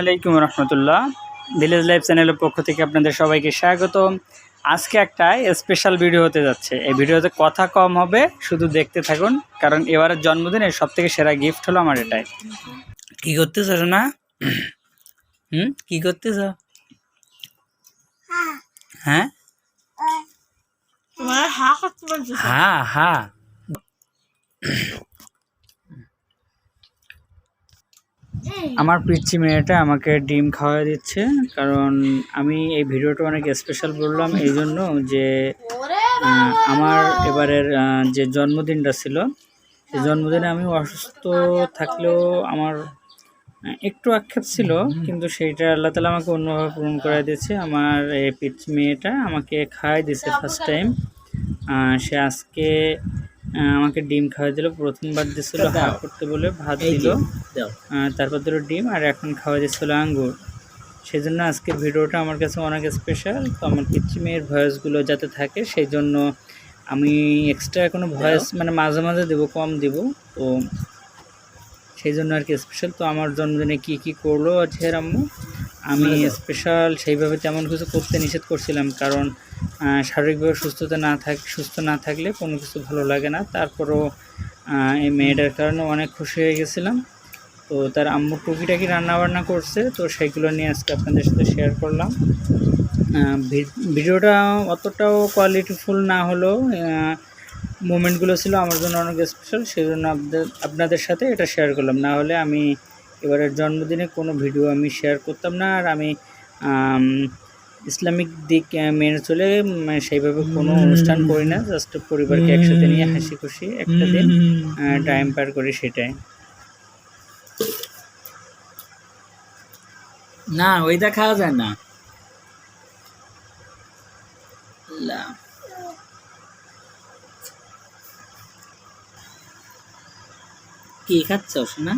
আলাইকুম রহমতুল্লাহ। Village life চ্যানেলের পক্ষ থেকে আপনাদের সবাইকে স্বাগত আজকে একটা স্পেশাল ভিডিও হতে যাচ্ছে। এই ভিডিওতে কথা কম হবে শুধু দেখতে থাকুন কারণ এবারের জন্মদিনের সব থেকে সেরা গিফট হলো আমার এটাই। কি করতেছ না হুম? কি করতেছ? হ্যাঁ? হ্যাঁ হ্যাঁ আমার পিচ্ছি মেয়েটা আমাকে ডিম খাওয়া দিচ্ছে, কারণ আমি এই ভিডিওটা অনেক স্পেশাল বললাম এই জন্য যে আমার এবারের যে জন্মদিনটা ছিল সেই জন্মদিনে আমি অসুস্থ থাকলেও আমার একটু আক্ষেপ ছিল, কিন্তু সেইটা আল্লাহ তালা আমাকে অন্যভাবে পূরণ করে দিয়েছে। আমার এই পিচ্ছি মেয়েটা আমাকে খাওয়াই দিয়েছে ফার্স্ট টাইম সে আজকে আমাকে ডিম খাওয়াই দিল। প্রথমবার দিয়েছিল হা করতে বলে ভাত দিল। তারপর দিল ডিম আর এখন খাওয়া দিচ্ছিল আঙ্গুর। সেই জন্য আজকে ভিডিওটা আমার কাছে অনেক স্পেশাল তো আমার পিচ্ছি মেয়ের ভয়েসগুলো যাতে থাকে সেই জন্য আমি এক্সট্রা কোনো ভয়েস মানে মাঝে মাঝে দেবো কম দেব। তো সেই জন্য আর কি স্পেশাল তো আমার জন্মদিনে কি কি করল আম্মু? আমি স্পেশাল সেইভাবে তেমন কিছু করতে নিষেধ করছিলাম। কারণ শারীরিকভাবে সুস্থতা না থাক সুস্থ না থাকলে কোনো কিছু ভালো লাগে না। তারপরও এই মেয়েটার কারণে অনেক খুশি হয়ে গেছিলাম। তো তার আম্মু টুকিটাকি রান্না বান্না করছে তো সেইগুলো নিয়ে আজকে আপনাদের সাথে শেয়ার করলাম। ভিডিওটা অতটাও কোয়ালিটিফুল না হলেও মুমেন্টগুলো ছিল আমার জন্য অনেক স্পেশাল সেই জন্য আপনাদের সাথে এটা শেয়ার করলাম। না হলে আমি এবারের জন্মদিনে কোনো ভিডিও আমি শেয়ার করতাম না আর আম, ইসলামিক দিক মেনে চলে সেইভাবে কোনো অনুষ্ঠান করি না জাস্ট পরিবারকে একসাথে নিয়ে হাসি খুশি একটা দিন টাইম পার করি সেটাই। না ওইটা খাওয়া যায় না। কি খাচ্ছ শোনা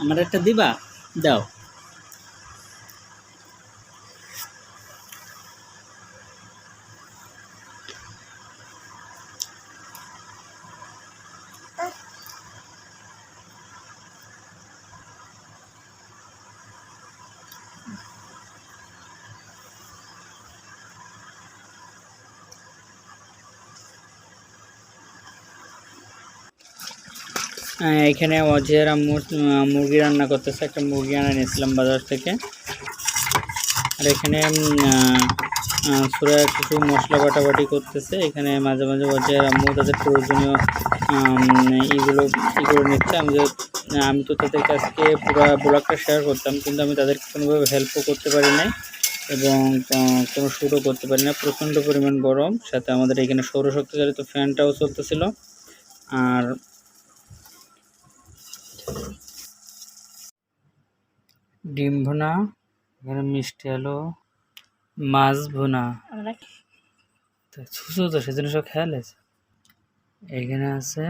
আমার একটা দিবা? দাও। এখানে অজয়ের আম্মু মুরগি রান্না করতেছে, একটা মুরগি আনা নিয়েছিলাম বাজার থেকে। আর এখানে সুরা কিছু মশলা বাটাবাটি করতেছে। এখানে মাঝে মাঝে অজয়ের আম্মু তাদের প্রয়োজনীয় এগুলো ই করে নিচ্ছে। আমি আমি তো তাদের কাছকে পুরো ব্লগটা শেয়ার করতাম, কিন্তু আমি তাদেরকে কোনোভাবে হেল্পও করতে পারি নাই এবং কোনো শ্যুটও করতে পারি না। প্রচণ্ড পরিমাণ গরম। সাথে আমাদের এখানে সৌরশক্তি চালিত ফ্যানটাও চলতেছিল। আর ডিম ভুনা এখানে মিষ্টি আলু মাছ ভুনা। ছুঁচো তো সেজন্য সব খেয়াল আছে। এখানে আছে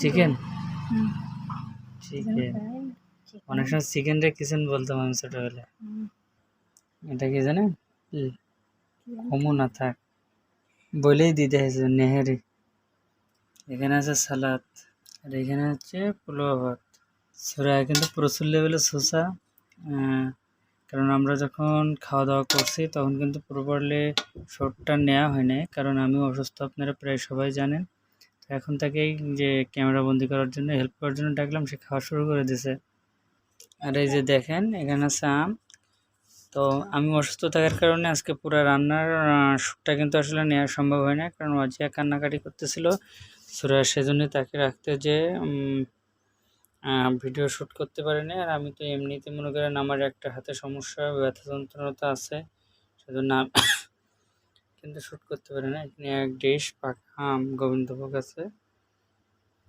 চিকেন। চিকেন। অনেক সময় চিকেনটা কিচেন বলতাম আমি ছোটবেলা এটা কি জানেন? কমু না থাক। বলেই দিতে হয়েছে নেহেরি। এখানে আছে সালাদ। আর এখানে হচ্ছে ভাত সুরা কিন্তু প্রচুর লেভেলে শসা। কারণ আমরা যখন খাওয়া দাওয়া করছি, তখন কিন্তু প্রপারলি শটটা নেওয়া হয় নাই। কারণ আমি অসুস্থ, আপনারা প্রায় সবাই জানেন। তো এখন তাকেই যে ক্যামেরা বন্দি করার জন্য হেল্প করার জন্য ডাকলাম, সে খাওয়া শুরু করে দিছে। আর এই যে দেখেন, এখানে আছে আম। তো আমি অসুস্থ থাকার কারণে আজকে পুরো রান্নার শ্যুটটা কিন্তু আসলে নেওয়া সম্ভব হয় না। কারণ অজিয়া কান্নাকাটি করতেছিল। সুরা সেজন্য তাকে রাখতে যে ভিডিও শ্যুট করতে পারিনি। আর আমি তো এমনিতে মনে করেন আমার একটা হাতে সমস্যা, ব্যথা যন্ত্রণা আছে, সেজন্য কিন্তু শ্যুট করতে পারি না এখানে এক ডিশ, পাকা আম, গোবিন্দভোগ আছে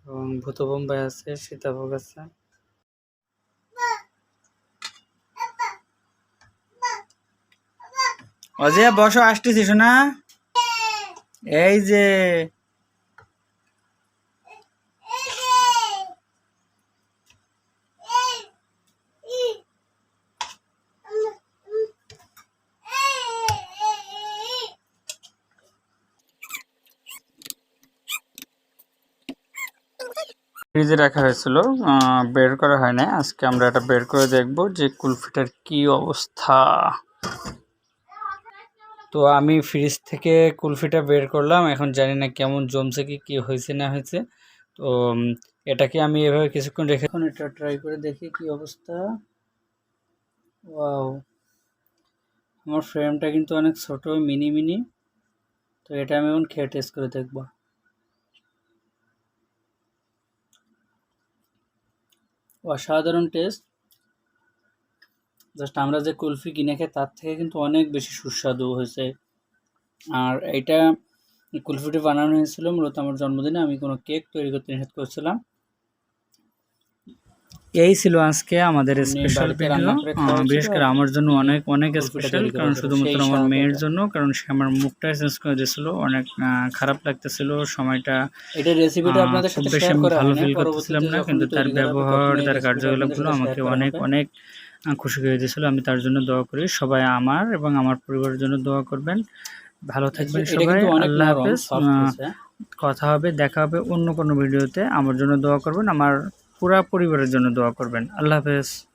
এবং ভূত বোম্বাই আছে, সীতাভোগ আছে। অজয়, বসো, আসতেছি শোনা এই যে ফ্রিজে রাখা হয়েছিল বের করা হয় না আজকে আমরা এটা বের করে দেখব যে কুলফিটার কি অবস্থা। তো আমি ফ্রিজ থেকে কুলফিটা বের করলাম, এখন জানি না কেমন জমছে কি কি হয়েছে না হয়েছে। তো এটাকে আমি এভাবে কিছুক্ষণ রেখে এখন এটা ট্রাই করে দেখি কি অবস্থা। ওয়াও, আমার ফ্রেমটা কিন্তু অনেক ছোট, মিনি মিনি। তো এটা আমি এখন খেয়ে টেস্ট করে দেখব। অসাধারণ টেস্ট। জাস্ট আমরা যে কুলফি কিনে খাই, তার থেকে কিন্তু অনেক বেশি সুস্বাদু হয়েছে। আর এটা কুলফিটি বানানো হয়েছিল, মূলত আমার জন্মদিনে আমি কোনো কেক তৈরি করতে নিষেধ করছিলাম। এই ছিল আজকে আমাদের স্পেশাল ভিডিও করে খাওয়া বিশেষ করে আমার জন্য অনেক অনেক স্পেশাল কারণ শুধুমাত্র আমার মেয়ের জন্য কারণ সে আমার মুখটা চেঞ্জ করে দিয়েছিল অনেক খারাপ লাগতেছিল সময়টা খুব বেশি আমি ভালো ফিল করতেছিলাম না কিন্তু তার ব্যবহার তার কার্যকলাপগুলো আমাকে অনেক অনেক খুশি করে দিয়েছিল আমি তার জন্য দোয়া করি। সবাই আমার এবং আমার পরিবারের জন্য দোয়া করবেন। ভালো থাকবেন সবাই। আল্লাহ হাফেজ। কথা হবে দেখা হবে অন্য কোনো ভিডিওতে আমার জন্য দোয়া করবেন। আমার পুরা পরিবারের জন্য দোয়া করবেন। আল্লাহ হাফেজ।